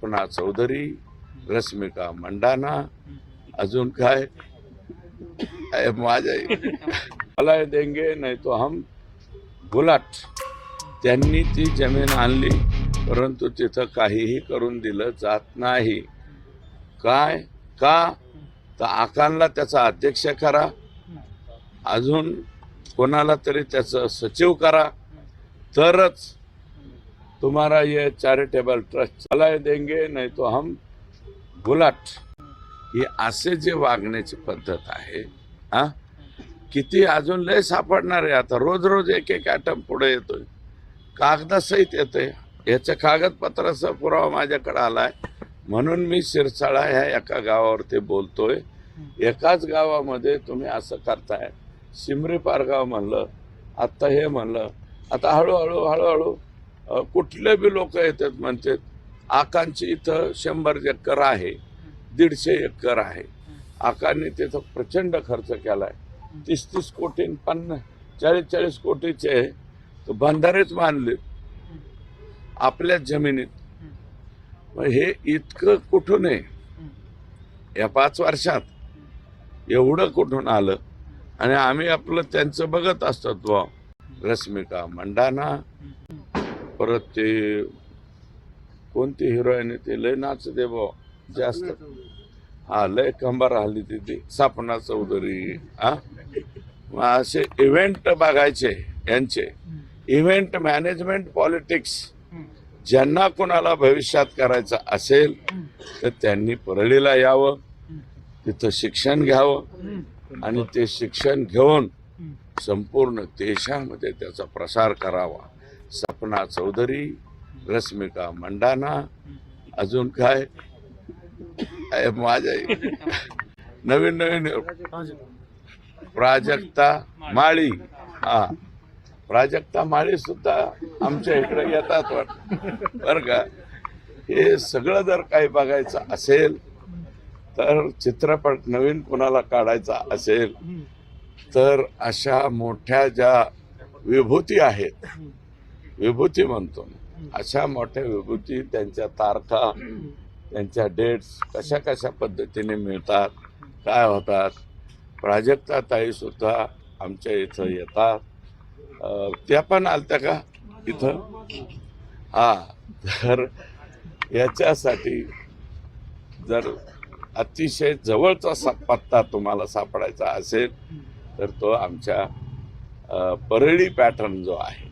सपना चौधरी रश्मिका मंडाना अजून काय? माझ्या मला देंगे नाही तो हम गुलाट त्यांनी ती जमीन आणली परंतु तिथं काहीही करून दिलं जात नाही. काय? का? तर आकांला त्याचा अध्यक्ष करा. अजून कोणाला तरी त्याचं सचिव करा. तरच तुम्हाला ये चॅरिटेबल ट्रस्ट चला देंगे नाही तो हम गुलाट ही असे जे वागण्याची पद्धत आहे हा? किती अजून लय सापडणार आहे आता? रोज रोज एक एक आयटम पुढे येतोय. कागदासहित येतोय. याच्या कागदपत्राचा पुरावा माझ्याकडे आलाय. म्हणून मी शिरसाळा ह्या एका गावावरती बोलतोय. एकाच गावामध्ये तुम्ही असं करताय. शिमरी पारगाव म्हणलं आत्ता हे म्हणलं आता हळूहळू हळूहळू कुठले बी लोक येतात म्हणतात आकांची इथं शंभर एकर आहे दीडशे एकर आहे. आकांनी तिथं प्रचंड खर्च केलाय. तीस तीस कोटी पन्नास चाळीस चाळीस कोटीचे तर बंधारेच मानले आपल्याच जमिनीत. मग हे इतकं कुठून आहे? या पाच वर्षात एवढं कुठून आलं? आणि आम्ही आपलं त्यांचं बघत असतो रश्मिका मंडाना परत ते कोणती हिरोईन ते लय नाचते बुवा जास्त. हा लय कंबार हल्ली तिथे सपना चौधरी हा? मग असे इव्हेंट बघायचे यांचे. इव्हेंट मॅनेजमेंट पॉलिटिक्स ज्यांना कोणाला भविष्यात करायचं असेल तर त्यांनी परळीला यावं तिथं शिक्षण घ्यावं आणि ते शिक्षण घेऊन संपूर्ण देशामध्ये त्याचा प्रसार करावा. कल्पना चौधरी रश्मिका मंडाना अजून काय? अय, माझ्या नवीन नवीन प्राजक्ता माळी. हा. प्राजक्ता माळी सुद्धा आमच्या इकडे येतात वाटत. बरं का? हे सगळं जर काही बघायचं असेल तर चित्रपट नवीन कुणाला काढायचा असेल तर अशा मोठ्या ज्या विभूती आहेत विभूती म्हणतो अशा मोठ्या विभूती त्यांच्या तारखा त्यांच्या डेट्स कशा कशा पद्धतीने मिळतात काय होतात. प्राजक्ता ताई सुद्धा आमच्या इथं येतात. त्या पण आलत्या का इथं? हा तर याच्यासाठी जर अतिशय जवळचा सा- पत्ता तुम्हाला सापडायचा असेल तर तो आमच्या परळी पॅटर्न जो आहे